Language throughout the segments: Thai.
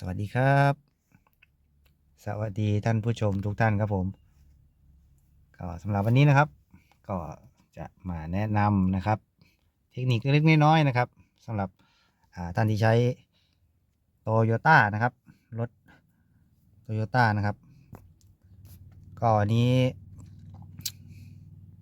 สวัสดีครับ สวัสดีท่านผู้ชมทุกท่านครับผม ก็สำหรับวันนี้นะครับ ก็จะมาแนะนำนะครับ เทคนิคเล็กๆน้อยๆนะครับสำหรับท่านที่ใช้โตโยต้านะครับ รถโตโยต้านะครับ ก็วันนี้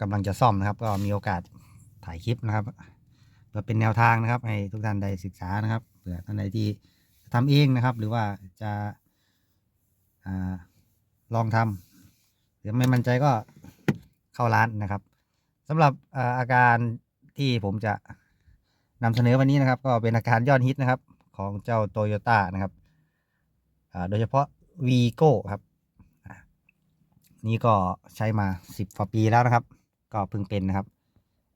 กำลังจะซ่อมนะครับ ก็มีโอกาสถ่ายคลิปนะครับเพื่อเป็นแนวทางนะครับ ให้ทุกท่านได้ศึกษานะครับเผื่อท่านใดที่ ทำเองนะครับ หรือว่าจะอาลองทำหรือไม่มั่นใจก็เข้าร้านนะครับสำหรับอาอาการที่ผมจะนำเสนอวันนี้นะครับ ก็เป็นอาการยอดฮิตนะครับ ของเจ้าโตโยต้านะครับโดยเฉพาะวีโก้ครับ นี่ก็ใช้มาสิบกว่าปีแล้วนะครับ ก็เพิ่งเป็นนะครับ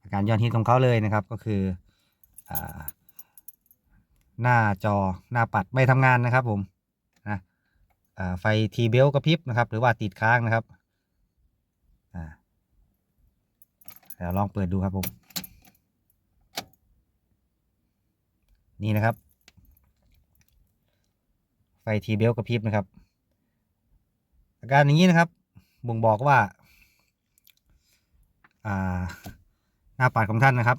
อาการยอดฮิตของเขาเลยนะครับ ก็คืออ หน้าจอหน้าปัดไม่ทำงานนะครับผมนะไฟทีเบลกระพริบนะครับ หรือว่าติดค้างนะครับเดี๋ยวลองเปิดดูครับผม นี่นะครับ ไฟทีเบลกระพริบนะครับ อาการอย่างนี้นะครับ บ่งบอกว่าอ่าหน้าปัดของท่านนะครับ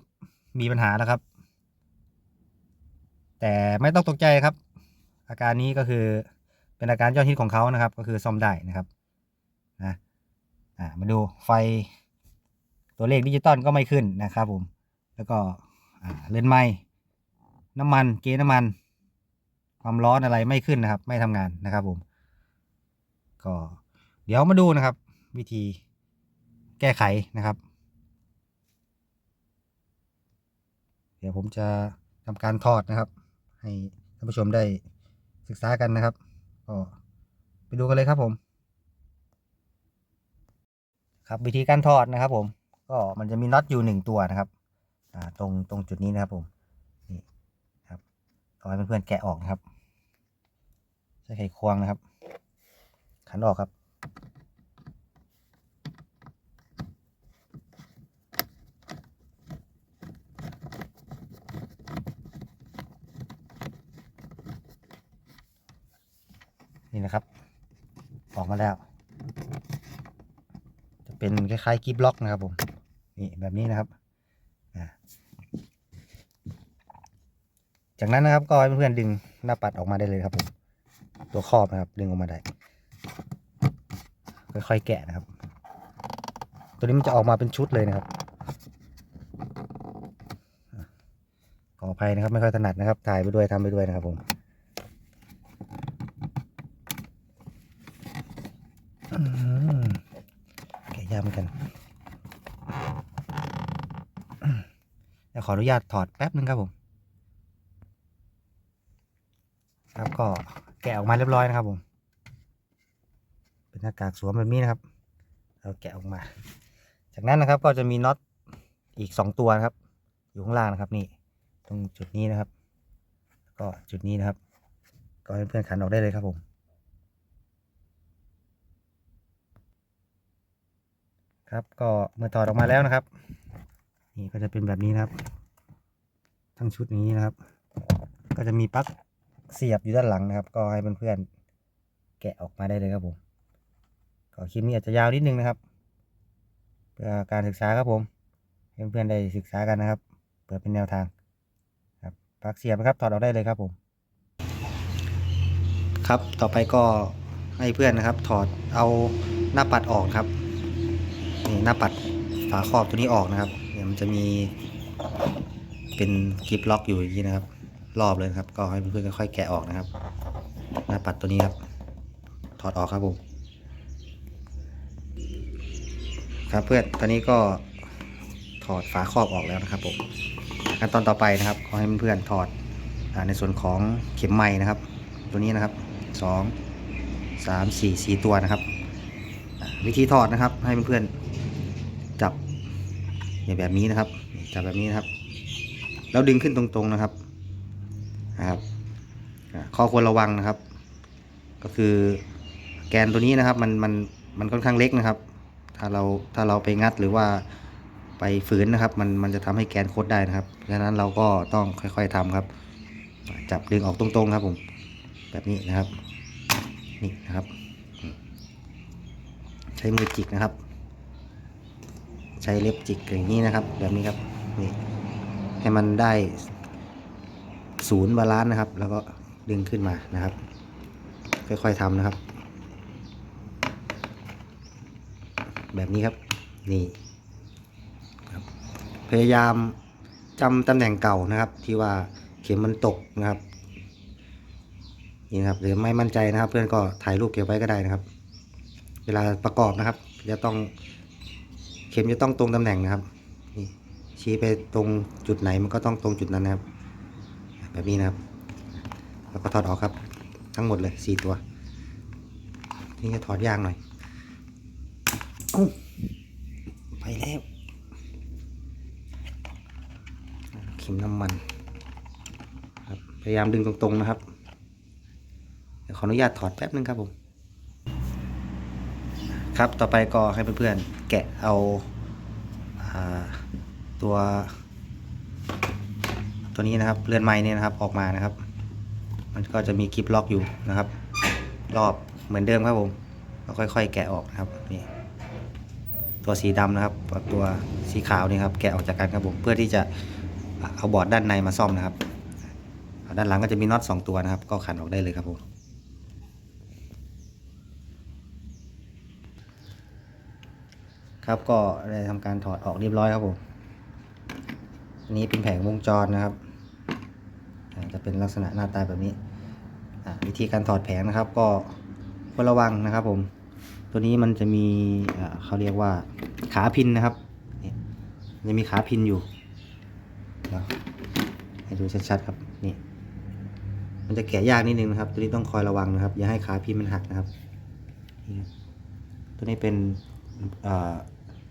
มีปัญหาแล้วครับ แต่ไม่ต้องตกใจครับ อาการนี้ก็คือเป็นอาการยอดฮิตของเขานะครับ ก็คือซ่อมได้นะครับนะอ่ามาดูไฟตัวเลขดิจิตอลก็ไม่ขึ้นนะครับผมแล้วก็เลนไม้น้ำมันเกณฑ์น้ำมัน ความร้อนอะไรไม่ขึ้นนะครับ ไม่ทำงานนะครับผม ก็เดี๋ยวมาดูนะครับ วิธีแก้ไขนะครับ เดี๋ยวผมจะทำการถอดนะครับ ให้ท่านผู้ชมได้ศึกษากันนะครับก็ไปดูกันเลยครับผม ครับวิธีการถอดนะครับ ผม ก็มันจะมีน็อตอยู่หนึ่งตัวนะครับตรงตรงจุดนี้นะครับผมนี่ครับขอให้เพื่อนๆแกะออกนะครับใช้ไขควงนะครับ ขันออกครับ นี่นะครับ ออกมาแล้ว จะเป็นคล้ายๆกิฟล็อกนะครับผม นี่แบบนี้นะครับ จากนั้นนะครับก็ให้เพื่อนๆดึงหน้าปัดออกมาได้เลยครับผม ตัวครอบนะครับ ดึงออกมาได้ ค่อยๆแกะนะครับ ตัวนี้มันจะออกมาเป็นชุดเลยนะครับขออภัยนะครับ ไม่ค่อยถนัดนะครับ ถ่ายไปด้วยทำไปด้วยนะครับผม อืมแมกัน เดี๋ยวขออนุญาตถอดแป๊บนึงครับผม ครับก็แกะออกมาเรียบร้อยนะครับผม เป็นหน้ากากสวมแบบนี้นะครับ เราแกะออกมา จากนั้นนะครับก็จะมีน็อตอีกสองตัวนะครับ อยู่ข้างล่างนะครับนี่ตรงจุดนี้นะครับ ก็จุดนี้นะครับ ก็ให้เพื่อนขันออกได้เลยครับผม ครับ ก็เมื่อถอดออกมาแล้วนะครับ นี่ก็จะเป็นแบบนี้นะครับ ทั้งชุดนี้นะครับ ก็จะมีปลั๊กเสียบอยู่ด้านหลังนะครับ ก็ให้เพื่อนๆแกะออกมาได้เลยครับผมก็คลิปนี้อาจจะยาวนิดนึงนะครับ เพื่อการศึกษาครับผมให้เพื่อนๆได้ศึกษากันนะครับเพื่อเป็นแนวทางครับปลั๊กเสียบนะครับถอดออกได้เลยครับผมครับต่อไปก็ให้เพื่อนนะครับ ถอดเอาหน้าปัดออกครับ นี่หน้าปัดฝาครอบตัวนี้ออกนะครับเนี่ยวมันจะมีเป็นกริปล็อกอยู่อย่างนี้นะครับ รอบเลยครับ ก็ให้เพื่อนๆค่อยๆแกะออกนะครับ หน้าปัดตัวนี้ครับ ถอดออกครับผมครับเพื่อนตอนนี้ก็ถอดฝาครอบออกแล้วนะครับผมขั้นตอนต่อไปนะครับขอให้เพื่อนๆถอดอในส่วนของเข็มไม้นะครับ ตัวนี้นะครับสองสามสี่สี่ตัวนะครับ วิธีถอดนะครับ ให้เพื่อนๆ อย่างแบบนี้นะครับจับแบบนี้นะครับ แล้วดึงขึ้นตรงๆนะครับนะครับข้อควรระวังนะครับ ก็คือแกนตัวนี้นะครับมันมันมันค่อนข้างเล็กนะครับ ถ้าเราถ้าเราไปงัดหรือว่าไปฝืนนะครับ มันมันจะทำให้แกนโคดได้นะครับฉะนั้นเราก็ต้องค่อย ๆทำครับ จับดึงออกตรงๆครับผมแบบนี้นะครับนี่นะครับ ใช้มือจิกนะครับ ใช้เล็บจิกอย่างนี้นะครับ แบบนี้ครับนี่ให้มันได้ศูนย์บาลานซ์นะครับ แล้วก็ดึงขึ้นมานะครับ ค่อยๆทำนะครับ แบบนี้ครับนี่ครับ พยายามจำตำแหน่งเก่านะครับ ที่ว่าเข็มมันตกนะครับนี่นะครับหรือไม่มั่นใจนะครับ เพื่อนก็ถ่ายรูปเก็บไว้ก็ได้นะครับ เวลาประกอบนะครับจะต้อง ข็มจะต้องตรงตำแหน่งนะครับนี่ชี้ไปตรงจุดไหนมันก็ต้องตรงจุดนั้นนะครับ แบบนี้นะครับแล้วก็ถอดออกครับ ทั้งหมดเลยสี่ตัวนี่จะถอดยางหน่อยอไปแล้วเข็มน้ำมันครับพยายามดึงตรงๆนะครับเดี๋ยวขออนุญาตถอดแป๊บนึงครับผมครับต่อไปก็ให้เพื่อนๆ แกะเอาตัว ตัวนี้นะครับเรือนไม้เนี่ยนะครับออกมานะครับ มันก็จะมีคลิปล็อกอยู่นะครับ รอบเหมือนเดิมครับผมก็ค่อยๆ แกะออกนะครับนี่ตัวสีดำนะครับกับตัวสีขาวนี่ครับแกะออกจากกันครับผมเพื่อที่จะเอาบอร์ดด้านในมาซ่อมนะครับด้านหลังก็จะมีน็อตสองตัวนะครับ ก็ขันออกได้เลยครับผม ครับก็ได้ทำการถอดออกเรียบร้อยครับผมนี้เป็นแผงวงจรนะครับ จะเป็นลักษณะหน้าตาแบบนี้ วิธีการถอดแผงนะครับ ก็ควรระวังนะครับผม ตัวนี้มันจะมีเขาเรียกว่าขาพินนะครับนี่จะมีขาพินอยู่ให้ดูชัดๆครับนี่มันจะแกะยากนิดนึงนะครับ ตัวนี้ต้องคอยระวังนะครับ อย่าให้ขาพินมันหักนะครับ ตัวนี้เป็นอ่า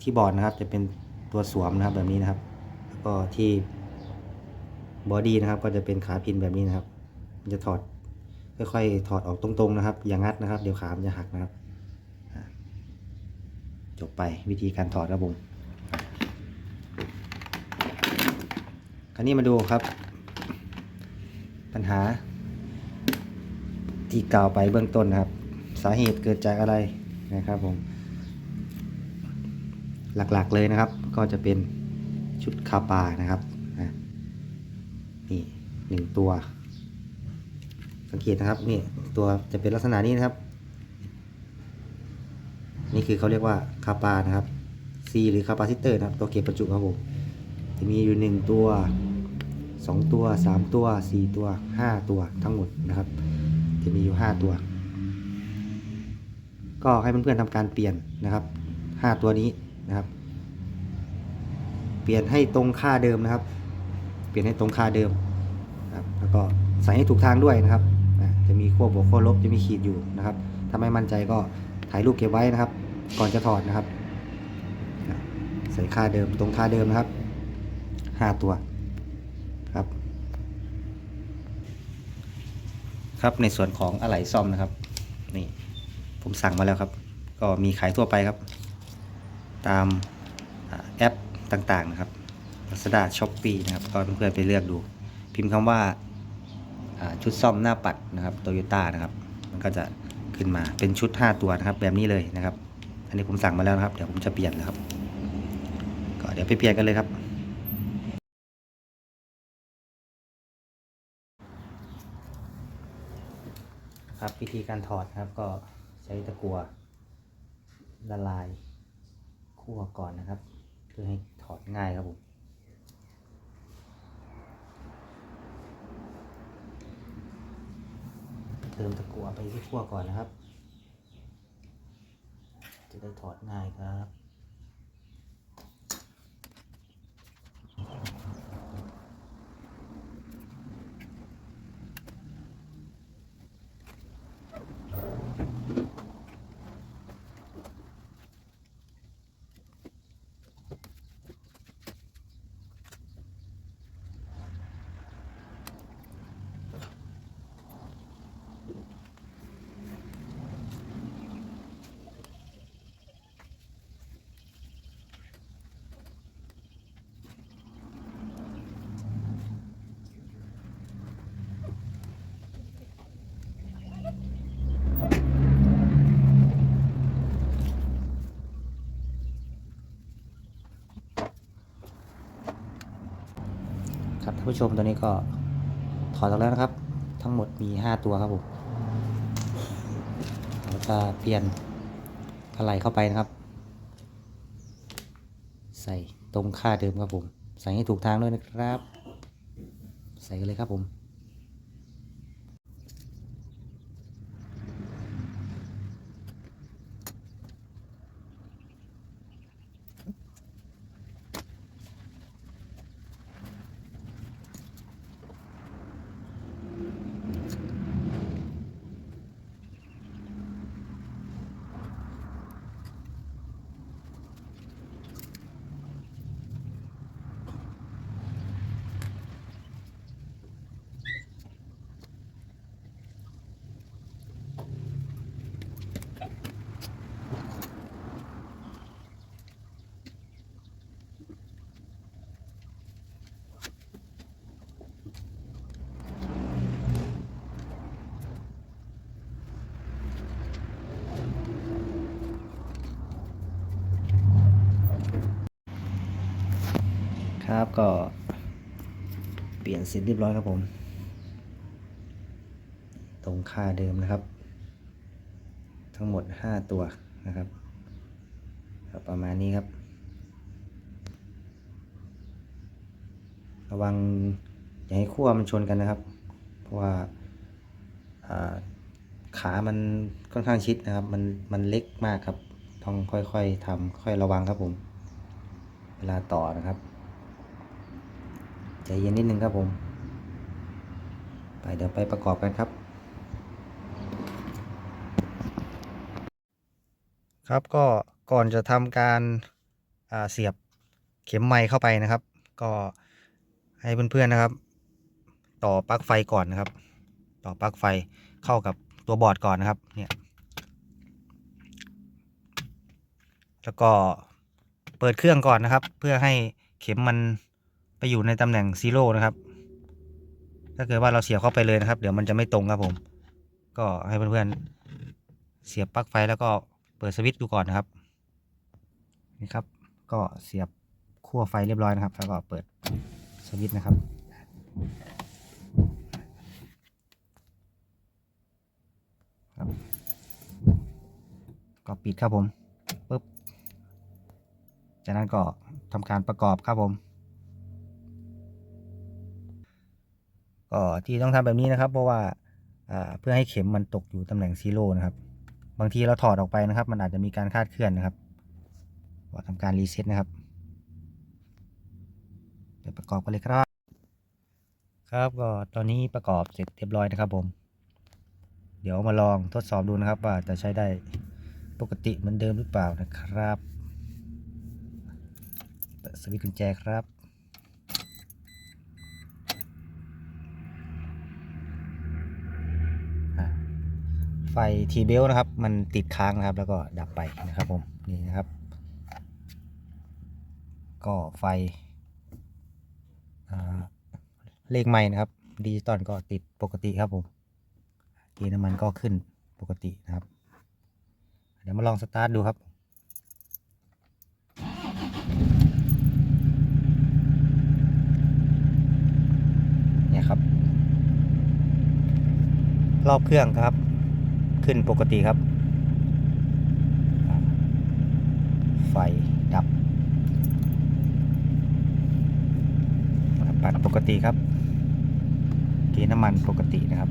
ที่บอร์ดนะครับจะเป็นตัวสวมนะครับแบบนี้นะครับ แล้วก็ที่บอดี้นะครับก็จะเป็นขาพินแบบนี้นะครับมันจะถอดค่อยๆถอดออกตรงๆนะครับ อย่างงัดนะครับ เดี๋ยวขามันจะหักนะครับ จบไปวิธีการถอดครับผมคราวนี้มาดูครับ ปัญหา ที่กล่าวไปเบื้องต้นนะครับ สาเหตุเกิดจากอะไรนะครับผม หลักๆเลยนะครับ ก็จะเป็นชุดคาปานะครับอะนี่หนึ่งตัว สังเกตนะครับนี่ตัวจะเป็นลักษณะนี้นะครับ นี่คือเขาเรียกว่าคาปานะครับ C หรือคาปาซิเตอร์นะครับ ตัวเก็บประจุครับผมจะมีอยู่หนึ่งตัวสองตัวสามตัวสี่ตัวห้าตัวทั้งหมดนะครับ จะมีอยู่ห้าตัว ก็ให้เพื่อนๆทำการเปลี่ยนนะครับห้าตัวนี้ นะครับ เปลี่ยนให้ตรงค่าเดิมนะครับ เปลี่ยนให้ตรงค่าเดิมนะครับแล้วก็ใส่ให้ถูกทางด้วยนะครับจะมีขั้วบวกขั้วลบจะมีขีดอยู่นะครับถ้าไม่มั่นใจก็ถ่ายรูปเก็บไว้นะครับ ก่อนจะถอดนะครับ ใส่ค่าเดิมตรงค่าเดิมนะครับห้าตัวครับ ครับในส่วนของอะไหล่ซ่อมนะครับ นี่ผมสั่งมาแล้วครับ ก็มีขายทั่วไปครับ ตามแอปต่างๆนะครับ Lazada Shopee นะครับ ก็เพื่อนๆไปเลือกดู พิมพ์คำว่าอ่าชุดซ่อมหน้าปัดนะครับโตโยต้านะครับ มันก็จะขึ้นมาเป็นชุด 5 ตัวนะครับ แบบนี้เลยนะครับ อันนี้ผมสั่งมาแล้วนะครับ เดี๋ยวผมจะเปลี่ยนแล้วครับ ก็เดี๋ยวไปเปลี่ยนกันเลยครับ ครับวิธีการถอดนะครับก็ใช้ตะกัวละลาย คั่วก่อนนะครับ เพื่อให้ถอดง่ายครับผมเติมตะกั่วไปที่คั่วก่อนนะครับ จะได้ถอดง่ายครับ ท่านผู้ชมตัวนี้ก็ถอดออกแล้วนะครับ ทั้งหมดมี 5 ตัวครับผมเราจะเปลี่ยนอะไหล่เข้าไปนะครับ ใส่ตรงค่าเดิมครับผม ใส่ให้ถูกทางด้วยนะครับ ใส่เลยครับผม ครับ ก็เปลี่ยนเสร็จเรียบร้อยครับผม ตรงค่าเดิมนะครับ ทั้งหมด 5 ตัวนะครับประมาณนี้ครับ ระวังอย่าให้ขั้วมันชนกันนะครับ เพราะว่าอ่าขามันค่อนข้างชิดนะครับ มันมันเล็กมากครับ ต้องค่อยๆทำค่อยระวังครับผม เวลาต่อนะครับ ใจเย็นนิดนึงครับผม ไปเดี๋ยวไปประกอบกันครับ ครับก็ก่อนจะทำการาเสียบเข็มไม้เข้าไปนะครับ ก็ให้เพื่อนๆนะครับ ต่อปลั๊กไฟก่อนนะครับ ต่อปลั๊กไฟเข้ากับตัวบอร์ดก่อนนะครับเนี่ยแล้วก็เปิดเครื่องก่อนนะครับ เพื่อให้เข็มมัน อยู่ในตำแหน่งซีโร่นะครับ ถ้าเกิดว่าเราเสียบเข้าไปเลยนะครับ เดี๋ยวมันจะไม่ตรงครับผม ก็ให้เพื่อนๆเสียบปลั๊กไฟแล้วก็เปิดสวิตช์ดูก่อนนะครับ นี่ครับ ก็เสียบขั้วไฟเรียบร้อยนะครับ แล้วก็เปิดสวิตช์นะครับครับ ก็ปิดครับผมปุ๊บ จากนั้นก็ทำการประกอบครับผม ก็ที่ต้องทำแบบนี้นะครับ เพราะว่าเพื่อให้เข็มมันตกอยู่ตำแหน่งซีโร่นะครับ บางทีเราถอดออกไปนะครับ มันอาจจะมีการคลาดเคลื่อนนะครับก็ทำการรีเซ็ตนะครับไปประกอบกันเลยครับ ครับก็ตอนนี้ประกอบเสร็จเรียบร้อยนะครับผม เดี๋ยวมาลองทดสอบดูนะครับ ว่าจะใช้ได้ปกติเหมือนเดิมหรือเปล่านะครับเปิดสวิตช์กุญแจครับ ไฟทีเบลนะครับ มันติดค้างนะครับ แล้วก็ดับไปนะครับผมนี่นะครับ ก็ไฟเลขใหม่นะครับดิจิตอลก็ติดปกติครับผมเกียร์น้ำมันก็ขึ้นปกตินะครับ เดี๋ยวมาลองสตาร์ทดูครับเนี่ยครับ รอบเครื่องครับ ขึ้นปกติครับ ไฟดับปัดปกติครับเกน้ำมันปกตินะครับ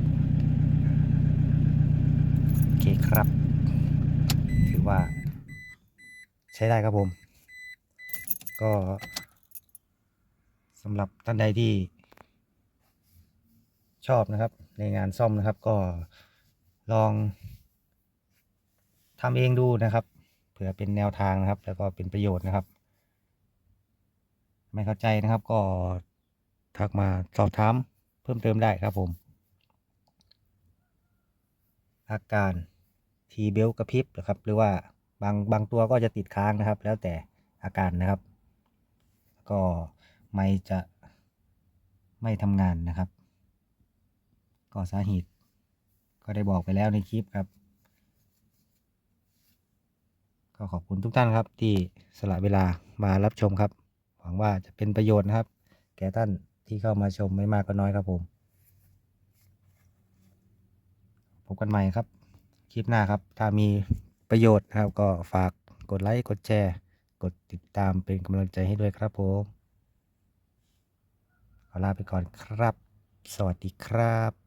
โอเคครับ ถือว่า ใช้ได้ครับผม ก็สำหรับท่านใดที่ชอบนะครับ ในงานซ่อมนะครับก็ ลองทำเองดูนะครับเผื่อเป็นแนวทางนะครับ แล้วก็เป็นประโยชน์นะครับ ไม่เข้าใจนะครับก็ทักมาสอบถามเพิ่มเติมได้ครับผม อาการทีเบลกระพริบนะครับ หรือว่าบางบางตัวก็จะติดค้างนะครับ แล้วแต่อาการนะครับ ก็ไม่จะไม่ทำงานนะครับ ก็สาเหตุ ก็ได้บอกไปแล้วในคลิปครับ ก็ขอบคุณทุกท่านครับ ที่สละเวลามารับชมครับ หวังว่าจะเป็นประโยชน์นะครับ แก่ท่านที่เข้ามาชมไม่มากก็น้อยครับผม พบกันใหม่ครับ คลิปหน้าครับ ถ้ามีประโยชน์นะครับ ก็ฝากกดไลค์กดแชร์ กดติดตามเป็นกำลังใจให้ด้วยครับผมขอลาไปก่อนครับ สวัสดีครับ